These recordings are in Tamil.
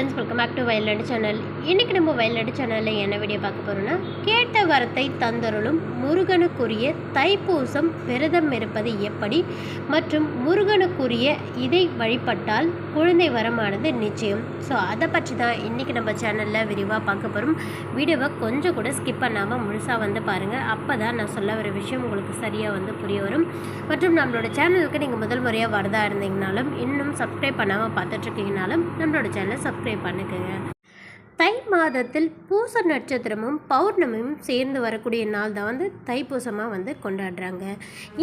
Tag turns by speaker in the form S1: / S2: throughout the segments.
S1: Friends welcome back to Violet channel இன்றைக்கி நம்ம வயலட் சேனலில் என்ன வீடியோ பார்க்க போகிறோன்னா கேட்ட வரத்தை தந்தருளும் முருகனுக்குரிய தைப்பூசம் விரதம் இருப்பது எப்படி மற்றும் முருகனுக்குரிய இதை வழிபட்டால் குழந்தை வரமானது நிச்சயம். ஸோ அதை பற்றி தான் இன்றைக்கி நம்ம சேனலில் விரிவாக பார்க்க போகிறோம் வீடியோவை கொஞ்சம் கூட ஸ்கிப் பண்ணாமல் முழுசாக வந்து பாருங்கள் அப்போ தான் நான் சொல்ல வர விஷயம் உங்களுக்கு சரியாக வந்து புரிய வரும். மற்றும் நம்மளோட சேனலுக்கு நீங்கள் முதல் முறையாக வரதாக இருந்தீங்கனாலும் இன்னும் சப்ஸ்கிரைப் பண்ணாமல் பார்த்துட்ருக்கீங்கனாலும் நம்மளோட சேனலை சப்ஸ்கிரைப் பண்ணுங்க. தை மாதத்தில் பூச நட்சத்திரமும் பௌர்ணமியும் சேர்ந்து வரக்கூடிய நாள் தான் வந்து தைப்பூசமாக வந்து கொண்டாடுறாங்க.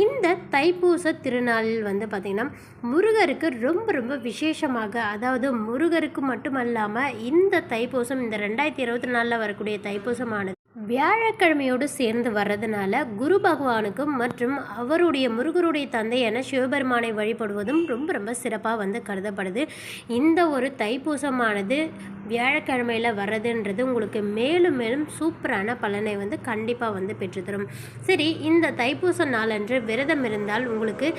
S1: இந்த தைப்பூச திருநாளில் வந்து பார்த்திங்கன்னா முருகருக்கு ரொம்ப ரொம்ப விசேஷமாக அதாவது முருகருக்கு மட்டுமல்லாமல் இந்த தைப்பூசம் இந்த ரெண்டாயிரத்தி இருபத்தி நாலில் வரக்கூடிய தைப்பூசமானது வியாழக்கிழமையோடு சேர்ந்து வர்றதுனால குரு பகவானுக்கும் மற்றும் அவருடைய முருகருடைய தந்தையான சிவபெருமானை வழிபடுவதும் ரொம்ப ரொம்ப சிறப்பாக வந்து கருதப்படுது. இந்த ஒரு தைப்பூசமானது வியாழக்கிழமையில் வர்றதுன்றது உங்களுக்கு மேலும் மேலும் சூப்பரான பலனை வந்து கண்டிப்பாக வந்து பெற்றுத்தரும். சரி இந்த தைப்பூச நாளன்று விரதம் இருந்தால் உங்களுக்கு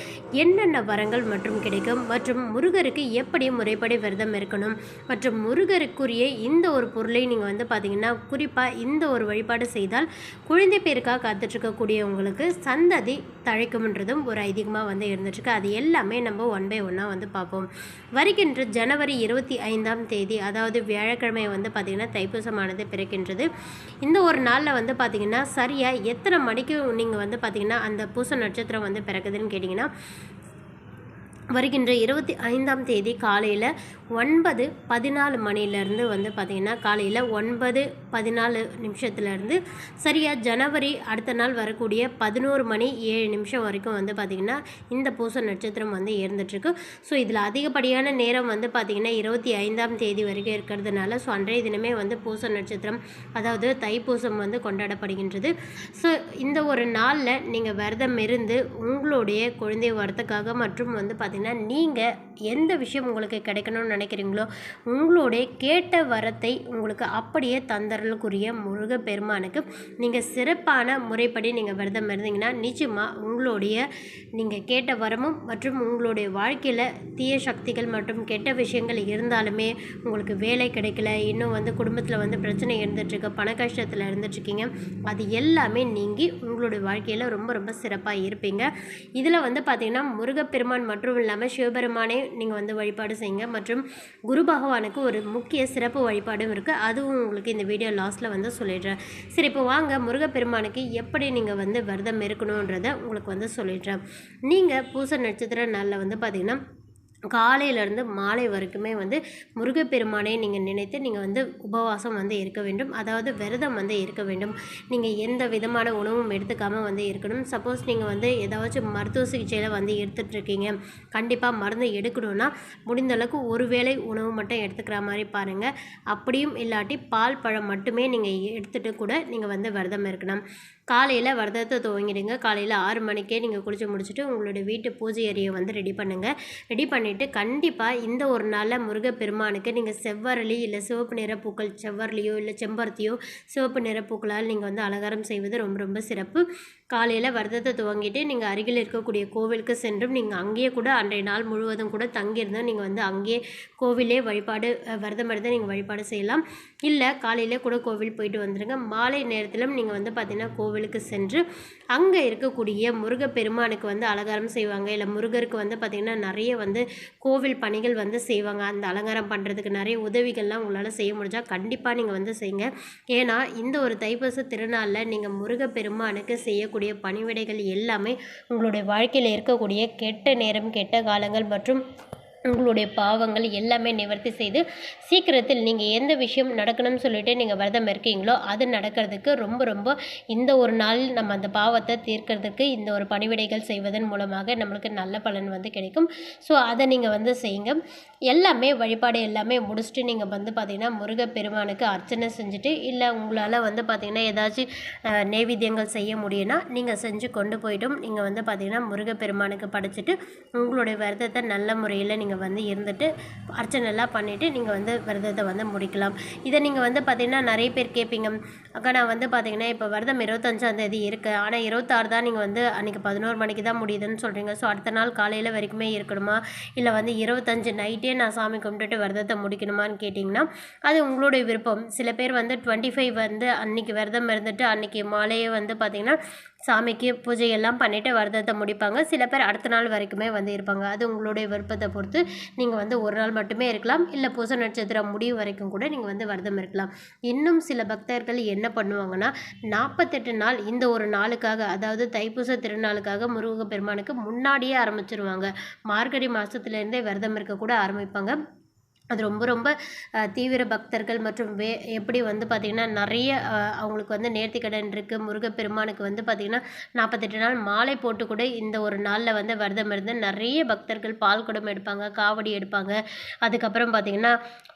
S1: என்னென்ன வரங்கள் மற்றும் கிடைக்கும்? மற்றும் முருகருக்கு எப்படி முறைப்படி விரதம் இருக்கணும்? மற்றும் முருகருக்குரிய இந்த ஒரு பொருளை நீங்கள் வந்து பார்த்தீங்கன்னா குறிப்பாக இந்த ஒரு வழிபாடு செய்தால் குழந்தை பேருக்காக காத்துட்ருக்கக்கூடியவங்களுக்கு சந்ததி தழைக்கும்ன்றதும் ஒரு ஐதீகமாக வந்து இருந்துட்டுருக்கு அது எல்லாமே நம்ம ஒன் பை ஒன்னாக வந்து பார்ப்போம். வருகின்ற ஜனவரி இருபத்தி ஐந்தாம் தேதி அதாவது வியாழக்கிழமை வந்து பார்த்திங்கன்னா தைப்பூசமானது பிறக்கின்றது. இந்த ஒரு நாளில் வந்து பார்த்திங்கன்னா சரியாக எத்தனை மணிக்கு நீங்கள் வந்து பார்த்திங்கன்னா அந்த பூச நட்சத்திரம் வந்து பிறக்குதுன்னு கேட்டிங்கன்னா வருகின்ற இருபத்தி ஐந்தாம் தேதி காலையில் ஒன்பது பதினாலு மணிலேருந்து வந்து பார்த்திங்கன்னா காலையில் ஒன்பது பதினாலு நிமிஷத்துலேருந்து சரியாக ஜனவரி அடுத்த நாள் வரக்கூடிய பதினோரு மணி ஏழு நிமிஷம் வரைக்கும் வந்து பார்த்திங்கன்னா இந்த பூச நட்சத்திரம் வந்து இருந்துகிட்ருக்கு ஸோ இதில் அதிகப்படியான நேரம் வந்து பார்த்திங்கன்னா இருபத்தி ஐந்தாம் தேதி வரைக்கும் இருக்கிறதுனால ஸோ அன்றைய தினமே வந்து பூச நட்சத்திரம் அதாவது தைப்பூசம் வந்து கொண்டாடப்படுகின்றது. ஸோ இந்த ஒரு நாளில் நீங்கள் விரதம் இருந்து உங்களுடைய குழந்தை வரத்துக்காக மற்றும் வந்து பார்த்திங்கன்னா நீங்கள் எந்த விஷயம் உங்களுக்கு கிடைக்கணும்னு நினைக்கிறீங்களோ உங்களுடைய கேட்ட வரத்தை உங்களுக்கு அப்படியே தந்தரலுக்குரிய முருகப்பெருமானுக்கு நீங்கள் சிறப்பான முறைப்படி நீங்கள் விரதம் இருந்தீங்கன்னா நிச்சயமாக உங்களுடைய நீங்கள் கேட்ட வரமும் மற்றும் உங்களுடைய வாழ்க்கையில் தீய சக்திகள் மற்றும் கெட்ட விஷயங்கள் இருந்தாலுமே உங்களுக்கு வேலை கிடைக்கல இன்னும் வந்து குடும்பத்தில் வந்து பிரச்சனை இருந்துட்டுருக்கு பண கஷ்டத்தில் இருந்துட்டுருக்கீங்க அது எல்லாமே நீங்கி உங்களுடைய வாழ்க்கையில் ரொம்ப ரொம்ப சிறப்பாக இருப்பீங்க. இதில் வந்து பார்த்திங்கன்னா முருகப்பெருமான் மற்றும் இல்லாமல் சிவபெருமானே நீங்கள் வந்து வழிபாடு செய்யுங்க. மற்றும் குரு பகவானுக்கு ஒரு முக்கிய சிறப்பு வழிபாடும் இருக்குது அதுவும் உங்களுக்கு இந்த வீடியோ லாஸ்ட்டில் வந்து சொல்லிடுறேன். சரி இப்போ வாங்க. முருகப்பெருமானுக்கு எப்படி நீங்கள் வந்து விரதம் இருக்கணுன்றதை உங்களுக்கு வந்து சொல்லிடுறேன். நீங்கள் பூச நட்சத்திர நாளில் வந்து பார்த்திங்கன்னா காலையிலேருந்து மாலை வரைக்குமே வந்து முருகப்பெருமானை நீங்கள் நினைத்து நீங்கள் வந்து உபவாசம் வந்து இருக்க வேண்டும். அதாவது விரதம் வந்து இருக்க வேண்டும். நீங்கள் எந்த விதமான உணவும் எடுத்துக்காமல் வந்து இருக்கணும். சப்போஸ் நீங்கள் வந்து ஏதாச்சும் மருத்துவ சிகிச்சையில் வந்து எடுத்துகிட்ருக்கீங்க கண்டிப்பாக மருந்து எடுக்கணும்னா முடிந்தளவுக்கு ஒரு வேளை உணவு மட்டும் எடுத்துக்கிற மாதிரி பாருங்கள் அப்படியும் இல்லாட்டி பால் பழம் மட்டுமே நீங்கள் எடுத்துகிட்டு கூட நீங்கள் வந்து விரதம் இருக்கணும். காலையில் விரதத்தை துவங்கிடுங்க. காலையில் ஆறு மணிக்கே நீங்கள் குளிச்சு முடிச்சுட்டு உங்களுடைய வீட்டு பூஜை அறையை வந்து ரெடி பண்ணுங்கள் ரெடி பண்ணி பண்ணிவிட்டு கண்டிப்பாக இந்த ஒரு நாளில் முருகப்பெருமானுக்கு நீங்கள் செவ்வரளி இல்லை சிவப்பு நிற பூக்கள் செவ்வரளியோ இல்லை செம்பருத்தியோ சிவப்பு நிற பூக்களால் நீங்கள் வந்து அலங்காரம் செய்வது ரொம்ப ரொம்ப சிறப்பு. காலையில் விரதத்தை துவங்கிட்டு நீங்கள் அருகில் இருக்கக்கூடிய கோவிலுக்கு சென்றும் நீங்கள் அங்கேயே கூட அன்றைய நாள் முழுவதும் கூட தங்கியிருந்தோம் நீங்கள் வந்து அங்கேயே கோவிலே வழிபாடு விரதம் எடுத்து நீங்கள் வழிபாடு செய்யலாம். இல்லை காலையிலே கூட கோவில் போயிட்டு வந்துடுங்க மாலை நேரத்திலும் நீங்கள் வந்து பார்த்திங்கன்னா கோவிலுக்கு சென்று அங்கே இருக்கக்கூடிய முருகப்பெருமானுக்கு வந்து அலங்காரம் செய்வாங்க. இல்லை முருகருக்கு வந்து பார்த்திங்கன்னா நிறைய வந்து கோவில் பணிகள் வந்து செய்வாங்க. அந்த அலங்காரம் பண்ணுறதுக்கு நிறைய உதவிகள்லாம் உங்களால் செய்ய முடிஞ்சால் கண்டிப்பாக நீங்கள் வந்து செய்யுங்க. ஏன்னா இந்த ஒரு தைப்பூச திருநாளில் நீங்கள் முருகப்பெருமானுக்கு செய்யக்கூடிய பணிவிடைகள் எல்லாமே உங்களுடைய வாழ்க்கையில் இருக்கக்கூடிய கெட்ட நேரம் கெட்ட காலங்கள் மற்றும் உங்களுடைய பாவங்கள் எல்லாமே நிவர்த்தி செய்து சீக்கிரத்தில் நீங்கள் எந்த விஷயம் நடக்கணும்னு சொல்லிட்டு நீங்கள் விரதம் இருக்கீங்களோ அது நடக்கிறதுக்கு ரொம்ப ரொம்ப இந்த ஒரு நாள் நம்ம அந்த பாவத்தை தீர்க்கறதுக்கு இந்த ஒரு பணிவிடைகள் செய்வதன் மூலமாக நம்மளுக்கு நல்ல பலன் வந்து கிடைக்கும். ஸோ அதை நீங்கள் வந்து செய்யுங்க. எல்லாமே வழிபாடு எல்லாமே முடிச்சுட்டு நீங்கள் வந்து பார்த்தீங்கன்னா முருகப்பெருமானுக்கு அர்ச்சனை செஞ்சுட்டு இல்லை உங்களால் வந்து பார்த்தீங்கன்னா ஏதாச்சும் நெய்வேத்தியங்கள் செய்ய முடியும்னா நீங்கள் செஞ்சு கொண்டு போய்ட்டும். நீங்கள் வந்து பார்த்தீங்கன்னா முருகப்பெருமானுக்கு படைச்சிட்டு உங்களுடைய விரதத்தை நல்ல முறையில் நீங்கள் வந்து இருந்துட்டு அர்ச்சனைலாம் பண்ணிவிட்டு நீங்கள் வந்து விரதத்தை வந்து முடிக்கலாம். இதை நீங்கள் வந்து பார்த்தீங்கன்னா நிறைய பேர் கேட்பீங்க அக்கா நான் வந்து பார்த்தீங்கன்னா இப்போ விரதம் இருபத்தஞ்சாந்தேதி இருக்குது ஆனால் இருபத்தாறு தான் நீங்கள் வந்து அன்றைக்கி பதினோரு மணிக்கு தான் முடியுதுன்னு சொல்கிறீங்க ஸோ அடுத்த நாள் காலையில் வரைக்குமே இருக்கணுமா? இல்லை வந்து இருபத்தஞ்சு நைட்டு முன்கூட்டியே நான் சாமி கும்பிட்டுட்டு விரதத்தை முடிக்கணுமான்னு கேட்டிங்கன்னா அது உங்களுடைய விருப்பம். சில பேர் வந்து டுவெண்ட்டி ஃபைவ் வந்து அன்னைக்கு விரதம் இருந்துட்டு அன்னைக்கு மாலையே வந்து பார்த்திங்கன்னா சாமிக்கு பூஜையெல்லாம் பண்ணிவிட்டு விரதத்தை முடிப்பாங்க. சில பேர் அடுத்த நாள் வரைக்குமே வந்து இருப்பாங்க. அது உங்களுடைய விருப்பத்தை பொறுத்து நீங்கள் வந்து ஒரு நாள் மட்டுமே இருக்கலாம். இல்லை பூச நட்சத்திரம் முடிவு வரைக்கும் கூட நீங்கள் வந்து விரதம் இருக்கலாம். இன்னும் சில பக்தர்கள் என்ன பண்ணுவாங்கன்னா நாற்பத்தெட்டு நாள் இந்த ஒரு நாளுக்காக அதாவது தைப்பூச திருநாளுக்காக முருக பெருமானுக்கு முன்னாடியே ஆரம்பிச்சிருவாங்க. மார்கழி மாதத்துலேருந்தே விரதம் இருக்க கூட ஆரம்பிப்பாங்க. அது ரொம்ப ரொம்ப தீவிர பக்தர்கள் மற்றும் வே எப்படி வந்து பார்த்திங்கன்னா நிறைய அவங்களுக்கு வந்து நேர்த்திக்கடன் இருக்குது முருகப்பெருமானுக்கு வந்து பார்த்திங்கன்னா நாற்பத்தெட்டு நாள் மாலை போட்டு கூட இந்த ஒரு நாளில் வந்து விரதம் இருந்து நிறைய பக்தர்கள் பால் குடம் எடுப்பாங்க காவடி எடுப்பாங்க. அதுக்கப்புறம் பார்த்திங்கன்னா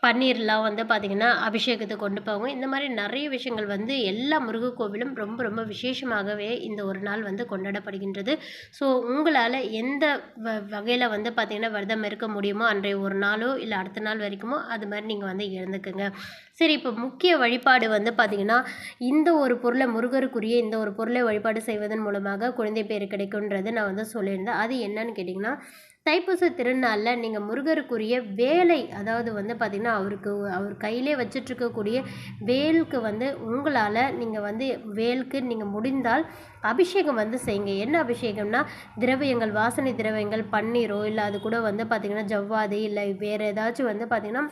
S1: பன்னீர்லாம் வந்து பார்த்திங்கன்னா அபிஷேகத்துக்கு கொண்டு போவாங்க. இந்த மாதிரி நிறைய விஷயங்கள் வந்து எல்லா முருக கோவிலும் ரொம்ப ரொம்ப விசேஷமாகவே இந்த ஒரு நாள் வந்து கொண்டாடப்படுகின்றது. ஸோ உங்களால் எந்த வ வகையில் வந்து பார்த்திங்கன்னா விரதம் இருக்க முடியுமோ அன்றைய ஒரு நாளோ இல்லை அடுத்த நாள் வரைக்குமோ அது மாதிரி நீங்கள் வந்து இருந்துக்குங்க சரி இப்போ முக்கிய வழிபாடு வந்து பார்த்திங்கன்னா இந்த ஒரு பொருளை முருகருக்குரிய இந்த ஒரு பொருளை வழிபாடு செய்வதன் மூலமாக குழந்தை பேர் கிடைக்குன்றது நான் வந்து சொல்லியிருந்தேன். அது என்னன்னு கேட்டிங்கன்னா தைப்பூச திருநாளில் நீங்கள் முருகருக்குரிய வேலை அதாவது வந்து பார்த்திங்கன்னா அவருக்கு அவர் கையிலே வச்சிட்ருக்கக்கூடிய வேலுக்கு வந்து உங்களால் நீங்கள் வந்து வேலுக்கு நீங்கள் முடிந்தால் அபிஷேகம் வந்து செய்யுங்க. என்ன அபிஷேகம்னா திரவியங்கள் வாசனை திரவியங்கள் பன்னீரோ இல்லை அது கூட வந்து பார்த்திங்கன்னா ஜவ்வாது இல்லை வேறு ஏதாச்சும் வந்து பார்த்திங்கன்னா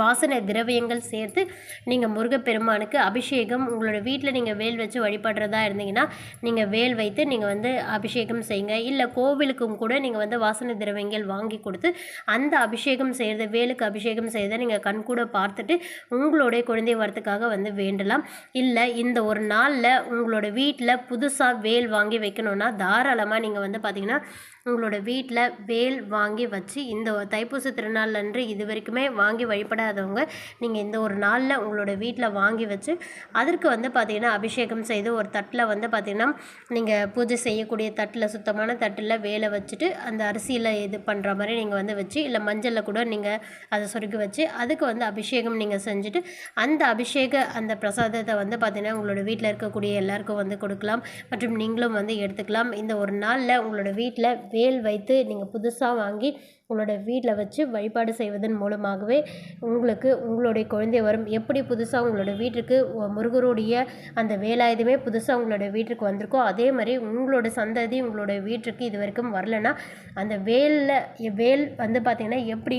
S1: வாசனை திரவியங்கள் சேர்த்து நீங்கள் முருகப்பெருமானுக்கு அபிஷேகம் உங்களோட வீட்டில் நீங்கள் வேல் வச்சு வழிபடுறதா இருந்தீங்கன்னா நீங்கள் வேல் வைத்து நீங்கள் வந்து அபிஷேகம் செய்யுங்க. இல்லை கோவிலுக்கும் கூட நீங்கள் வந்து வாசனை திரவியங்கள் வாங்கி கொடுத்து அந்த அபிஷேகம் செய்கிறத வேலுக்கு அபிஷேகம் செய்கிறத நீங்கள் கண்கூட பார்த்துட்டு உங்களுடைய குழந்தை வரத்துக்காக வந்து வேண்டலாம். இல்லை இந்த ஒரு நாளில் உங்களோட வீட்டில் புதுசாக வேல் வாங்கி வைக்கணும்னா தாராளமாக நீங்கள் வந்து பார்த்திங்கன்னா உங்களோட வீட்டில் வேல் வாங்கி வச்சு இந்த தைப்பூச திருநாள் அன்று இது வரைக்குமே வாங்கி வழிபடாதவங்க நீங்கள் இந்த ஒரு நாளில் உங்களோட வீட்டில் வாங்கி வச்சு அதற்கு வந்து பார்த்திங்கன்னா அபிஷேகம் செய்து ஒரு தட்டில் வந்து பார்த்திங்கன்னா நீங்கள் பூஜை செய்யக்கூடிய தட்டில் சுத்தமான தட்டில் வேலை வச்சுட்டு அந்த அரிசியில் இது பண்ணுற மாதிரி நீங்கள் வந்து வச்சு இல்லை மஞ்சளில் கூட நீங்கள் அதை சொருக்கி வச்சு அதுக்கு வந்து அபிஷேகம் நீங்கள் செஞ்சுட்டு அந்த அபிஷேக அந்த பிரசாதத்தை வந்து பார்த்திங்கன்னா உங்களோட வீட்டில் இருக்கக்கூடிய எல்லாருக்கும் வந்து கொடுக்கலாம். மற்றும் நீங்களும் வந்து எடுத்துக்கலாம். இந்த ஒரு நாளில் உங்களோட வீட்டில் வேல் வைத்து நீங்கள் புதுசாக வாங்கி உங்களோட வீட்டில் வச்சு வழிபாடு செய்வதன் மூலமாகவே உங்களுக்கு உங்களுடைய குழந்தை வரும். எப்படி புதுசாக உங்களோட வீட்டுக்கு முருகருடைய அந்த வேலாயுதமே புதுசாக உங்களோட வீட்டுக்கு வந்திருக்கோ அதே மாதிரி உங்களோட சந்ததி உங்களோட வீட்டுக்கு இது வரைக்கும் வரலன்னா அந்த வேலில் வேல் வந்து பார்த்திங்கன்னா எப்படி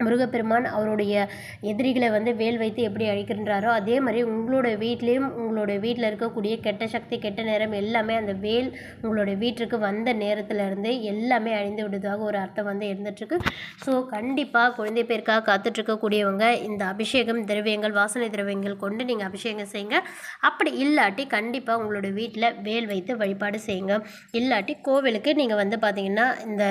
S1: முருகப்பெருமான் அவருடைய எதிரிகளை வந்து வேல் வைத்து எப்படி அழிக்கின்றாரோ அதே மாதிரி உங்களோட வீட்லேயும் உங்களோட வீட்டில் இருக்கக்கூடிய கெட்ட சக்தி கெட்ட நேரம் எல்லாமே அந்த வேல் உங்களோட வீட்டுக்கு வந்த நேரத்துலேருந்து எல்லாமே அழிந்து விடுவதாக ஒரு அர்த்தம் வந்து இருந்துகிட்ருக்கு ஸோ கண்டிப்பாக குழந்தை பேருக்காக காத்துட்ருக்கக்கூடியவங்க இந்த அபிஷேகம் திரவியங்கள் வாசனை திரவியங்கள் கொண்டு நீங்கள் அபிஷேகம் செய்யுங்க. அப்படி இல்லாட்டி கண்டிப்பாக உங்களோட வீட்டில் வேல் வைத்து வழிபாடு செய்யுங்க. இல்லாட்டி கோவிலுக்கு நீங்கள் வந்து பார்த்தீங்கன்னா இந்த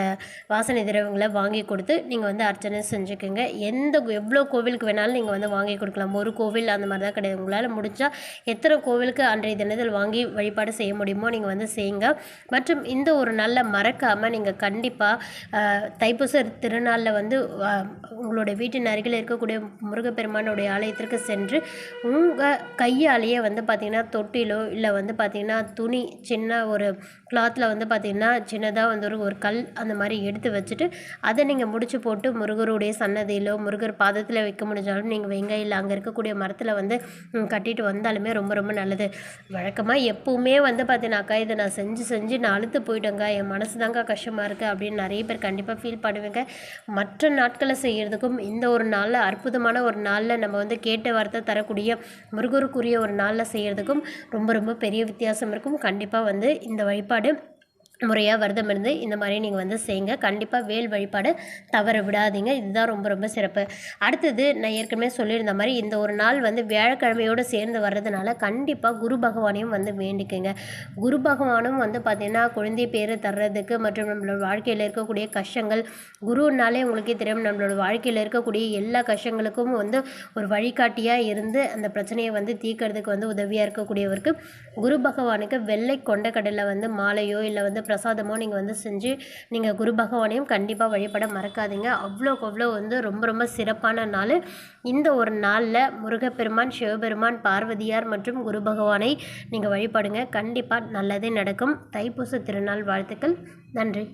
S1: வாசனை திரவியங்களை வாங்கி கொடுத்து நீங்கள் வந்து அர்ச்சனை இருக்குங்க. எந்த எவ்வளோ கோவிலுக்கு வேணாலும் நீங்கள் வந்து வாங்கி கொடுக்கலாம். ஒரு கோவில் அந்த மாதிரி தான் கிடையாது. உங்களால் முடிஞ்சா எத்தனை கோவிலுக்கு அன்றைய தினத்தில் வாங்கி வழிபாடு செய்ய முடியுமோ நீங்கள் வந்து செய்யுங்க. மற்றும் இந்த ஒரு நல்ல மறக்காமல் நீங்கள் கண்டிப்பாக தைப்பூச திருநாளில் வந்து உங்களுடைய வீட்டின் அருகில் இருக்கக்கூடிய முருகப்பெருமானுடைய ஆலயத்திற்கு சென்று உங்கள் கையாலேயே வந்து பார்த்திங்கன்னா தொட்டிலோ இல்லை வந்து பார்த்திங்கன்னா துணி சின்ன ஒரு கிளாத்தில் வந்து பார்த்திங்கன்னா சின்னதாக வந்து ஒரு ஒரு கல் அந்த மாதிரி எடுத்து வச்சுட்டு அதை நீங்கள் முடிச்சு போட்டு முருகருடைய சன்னதியிலோ முருகர் பாதத்தில் வைக்க முடிஞ்சாலும் நீங்கள் வைங்க இல்லை அங்கே இருக்கக்கூடிய மரத்தில் வந்து கட்டிட்டு வந்தாலுமே ரொம்ப ரொம்ப நல்லது. வழக்கமாக எப்போவுமே வந்து பார்த்தீங்கன்னாக்கா இதை நான் செஞ்சு செஞ்சு நான் அழுத்து போயிட்டேங்க என் மனசு தாங்க கஷ்டமாக இருக்குது அப்படின்னு நிறைய பேர் கண்டிப்பாக ஃபீல் பண்ணுவேங்க. மற்ற நாட்களை செய்கிறதுக்கும் இந்த ஒரு நாளில் அற்புதமான ஒரு நாளில் நம்ம வந்து கேட்ட வார்த்தை தரக்கூடிய முருகருக்குரிய ஒரு நாளில் செய்கிறதுக்கும் ரொம்ப ரொம்ப பெரிய வித்தியாசம் இருக்கும். கண்டிப்பாக வந்து இந்த வழிபாடு முறையாக விரதம் இருந்து இந்த மாதிரி நீங்கள் வந்து செய்யுங்க. கண்டிப்பாக வேல் வழிபாடு தவற விடாதீங்க. இதுதான் ரொம்ப ரொம்ப சிறப்பு. அடுத்தது நான் ஏற்கனவே சொல்லியிருந்த மாதிரி இந்த ஒரு நாள் வந்து வியாழக்கிழமையோடு சேர்ந்து வர்றதுனால கண்டிப்பாக குரு பகவானையும் வந்து வேண்டிக்குங்க. குரு பகவானும் வந்து பார்த்திங்கன்னா குழந்தை பேர் தர்றதுக்கு மற்றும் நம்மளோட வாழ்க்கையில் இருக்கக்கூடிய கஷ்டங்கள் குருனாலே உங்களுக்கே தெரியும் நம்மளோட வாழ்க்கையில் இருக்கக்கூடிய எல்லா கஷ்டங்களுக்கும் வந்து ஒரு வழிகாட்டியாக இருந்து அந்த பிரச்சனையை வந்து தீர்க்கறதுக்கு வந்து உதவியாக இருக்கக்கூடியவருக்கு குரு பகவானுக்கு வெள்ளை கொண்டக்கடலை வந்து மாலையோ இல்லை வந்து பிரசாதமோ நீங்கள் வந்து செஞ்சு நீங்கள் குரு பகவானையும் கண்டிப்பாக வழிபட மறக்காதீங்க. அவ்வளோக்கு அவ்வளோ வந்து ரொம்ப ரொம்ப சிறப்பான நாள். இந்த ஒரு நாளில் முருகப்பெருமான் சிவபெருமான் பார்வதியார் மற்றும் குரு பகவானை நீங்கள் வழிபடுங்க. கண்டிப்பாக நல்லதே நடக்கும். தைப்பூச திருநாள் வாழ்த்துக்கள். நன்றி.